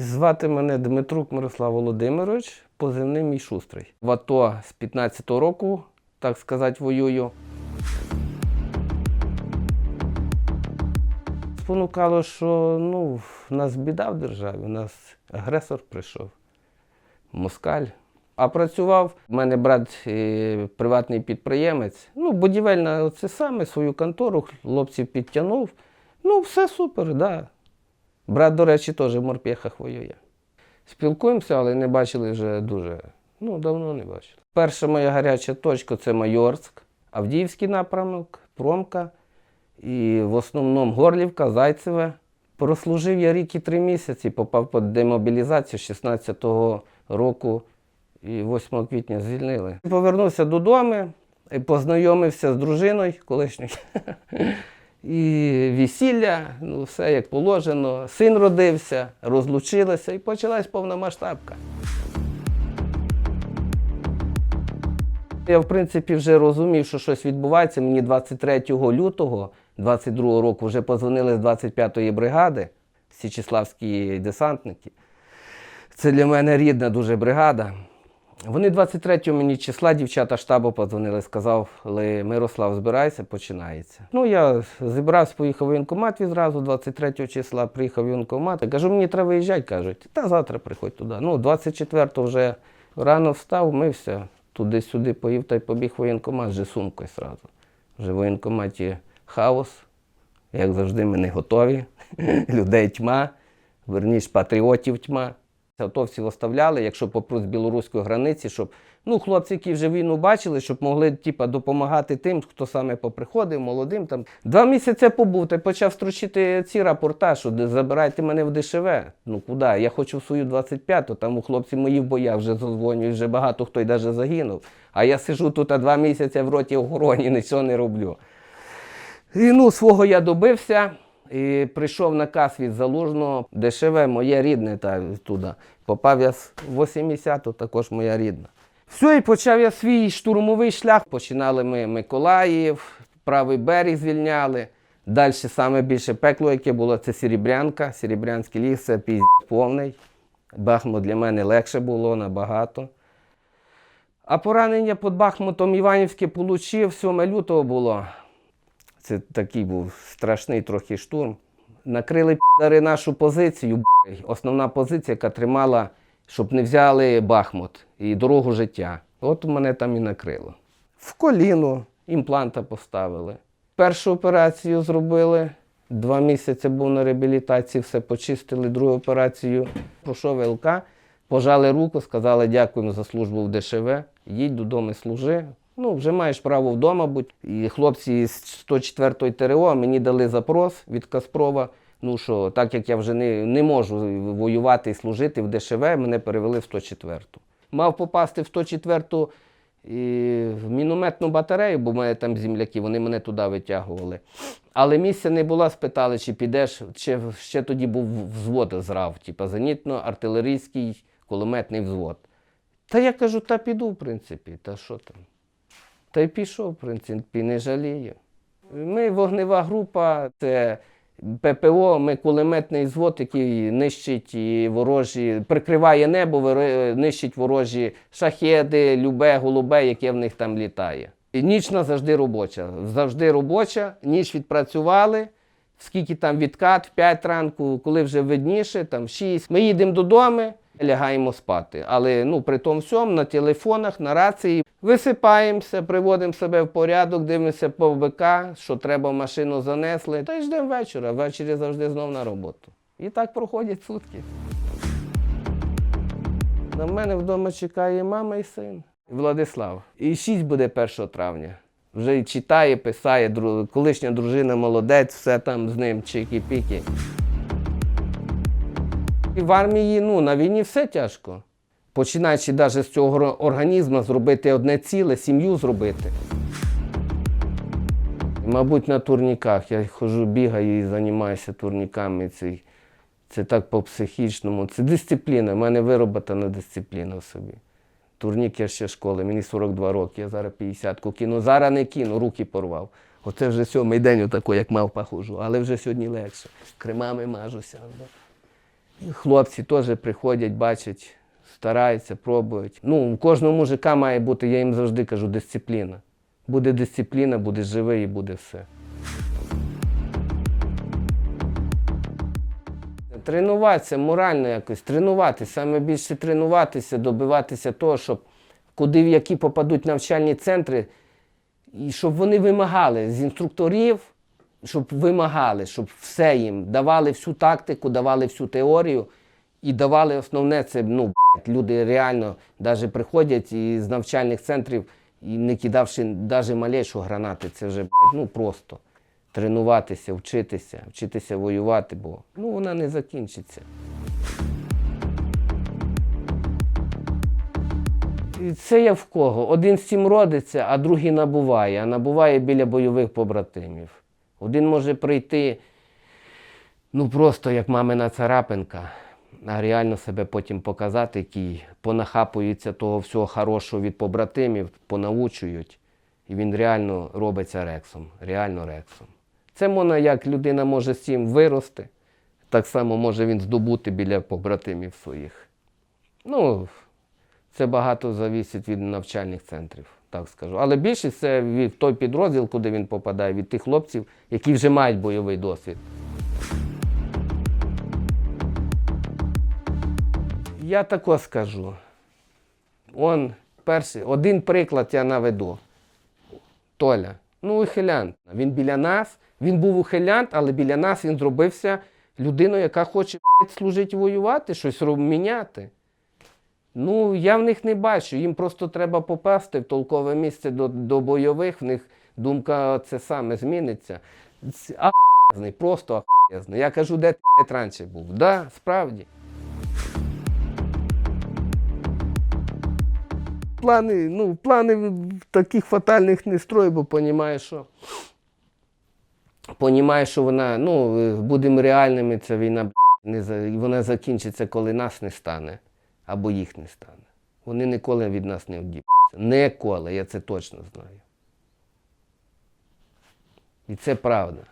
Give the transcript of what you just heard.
Звати мене Дмитрук Мирослав Володимирович, позивний мій шустрий. В АТО з 15-го року, так сказати, воюю. Спонукало, що ну, в нас біда в державі, у нас агресор прийшов, москаль. А працював у мене брат е, приватний підприємець. Ну, будівельна, це саме свою контору, хлопців підтягнув. Ну, все супер, так. Да. Брат, до речі, теж в морпехах воює. Спілкуємося, але не бачили вже дуже. Ну, давно не бачили. Перша моя гаряча точка це Майорськ, Авдіївський напрямок, Промка. І в основному Горлівка, Зайцеве. Прослужив я рік і три місяці, попав під демобілізацію 16-го року і 8 квітня звільнили. Повернувся додому, і познайомився з дружиною колишньою. І весілля, ну все як положено. Син родився, розлучилися і почалась повномасштабка. Я, в принципі, вже розумів, що щось відбувається. Мені 23 лютого 22 року вже позвонили з 25-ї бригади, Січеславські десантники. Це для мене рідна дуже бригада. Вони 23 мені числа дівчата штабу подзвонили, сказали, Мирослав, збирайся, починається. Ну, я зібрався, поїхав в воєнкомат відразу, 23 числа приїхав в воєнкомат. Кажу, мені треба виїжджати, кажуть, та завтра приходь туди. Ну, 24-го вже рано встав, мився, туди-сюди поїв та й побіг в воєнкомат з сумкою одразу. Вже в воєнкоматі хаос, як завжди, ми не готові. Людей тьма, верніш патріотів тьма. Готовців оставляли, якщо попруть з білоруської границі, щоб ну, хлопці, які вже війну бачили, щоб могли типа, допомагати тим, хто саме поприходив, молодим. Там. Два місяці побув, та почав строчити ці рапорта, що забирайте мене в ДШВ. Ну куди? Я хочу в свою 25-ту, там у хлопці мої в боях вже задзвонюють, вже багато хто й навіть загинув. А я сижу тут а два місяці в роті охороні, нічого не роблю. І ну, свого я добився. І прийшов наказ від залужного, дешеве, моє рідне та туди. Попав я з 80-ту, також моя рідна. Все, і почав я свій штурмовий шлях. Починали ми Миколаїв, правий берег звільняли. Далі саме більше пекло, яке було, це Серебрянка. Серебрянський ліс це піздець повний. Бахмут для мене легше було набагато. А поранення під Бахмутом Іванівське отримав 7 лютого було. Це такий був страшний трохи штурм. Накрили підари нашу позицію. Основна позиція, яка тримала, щоб не взяли Бахмут і дорогу життя. От мене там і накрило. В коліно імпланта поставили. Першу операцію зробили. Два місяці був на реабілітації, все почистили. Другу операцію пройшов ЛК, пожали руку, сказали дякуємо за службу в ДШВ. Їдь додому, служи. Ну, вже маєш право вдома бути. І хлопці з 104-ї ТРО мені дали запрос від Каспрова. Ну що, так як я вже не, не можу воювати і служити в ДШВ, мене перевели в 104-ту. Мав попасти в 104-ту і в мінометну батарею, бо в мене там земляки, вони мене туди витягували. Але місця не було, спитали, чи підеш, ще, ще тоді був взвод зрав, типу зенітно-артилерійський кулеметний взвод. Та я кажу, та піду, в принципі, та що там. Та й пішов, в принципі, не жалію. Ми вогнева група, це ППО, ми кулеметний звод, який нищить ворожі, прикриває небо, нищить ворожі шахеди, любе, голубе, яке в них там літає. І нічна завжди робоча. Завжди робоча, ніч відпрацювали. Скільки там відкат, в 5 ранку, коли вже видніше, там 6. Ми їдемо додому, лягаємо спати. Але ну, при тому всьому на телефонах, на рації висипаємося, приводимо себе в порядок, дивимося по ВК, що треба машину занесли. Та й ждемо вечора. Ввечері завжди знов на роботу. І так проходять сутки. На мене вдома чекає мама і син. Владислав. І 6 буде 1 травня. Вже читає, писає, колишня дружина молодець, все там з ним чики-піки. І в армії, ну, на війні все тяжко. Починаючи навіть з цього організму зробити одне ціле, сім'ю зробити. Мабуть, на турніках. Я ходжу, бігаю і займаюся турніками. Це, це так по-психічному. Це дисципліна. У мене вироботана дисципліна в собі. Турнік я ще школи, мені 42 роки, я зараз 50-ку кину. Зараз не кину, руки порвав. Оце вже сьомий день, отако, як мавпа ходжу, але вже сьогодні легше. Кремами мажуся. Хлопці теж приходять, бачать, стараються, пробують. Ну, у кожного мужика має бути, я їм завжди кажу, дисципліна. Буде дисципліна, буде живий і буде все. Тренуватися морально якось, тренуватися, саме більше тренуватися, добиватися того, щоб куди в які попадуть навчальні центри, і щоб вони вимагали з інструкторів, щоб вимагали, щоб все їм давали всю тактику, давали всю теорію і давали основне це ну, люди реально навіть приходять із навчальних центрів і не кидавши навіть малейшу гранати, це вже ну просто тренуватися, вчитися, вчитися воювати, бо ну, вона не закінчиться. Це я в кого? Один з цим родиться, а другий набуває, а набуває біля бойових побратимів. Один може прийти, ну просто як мамина царапинка, а реально себе потім показати, який понахапується того всього хорошого від побратимів, понаучують, і він реально робиться рексом, реально рексом. Це можна, як людина може з цим вирости, так само може він здобути біля побратимів своїх. Ну, це багато залежить від навчальних центрів, так скажу. Але більшість це від той підрозділ, куди він попадає, від тих хлопців, які вже мають бойовий досвід. Я тако скажу. Он перший, один приклад я наведу. Толя, ну ухилянт. Він біля нас, він був ухилянт, але біля нас він зробився людиною, яка хоче служити воювати, щось міняти. Ну, я в них не бачу. Їм просто треба попасти в толкове місце до, до бойових, в них думка це саме зміниться. Ц- просто ахуєзний. Я кажу, де ти раніше був? Да, справді. Плани, ну, плани таких фатальних не строю, бо розумію, що. Понімаю, що вона, ну, е, будемо реальними, ця війна не вона закінчиться, коли нас не стане, або їх не стане. Вони ніколи від нас не одіб'ються. Ніколи, я це точно знаю. І це правда.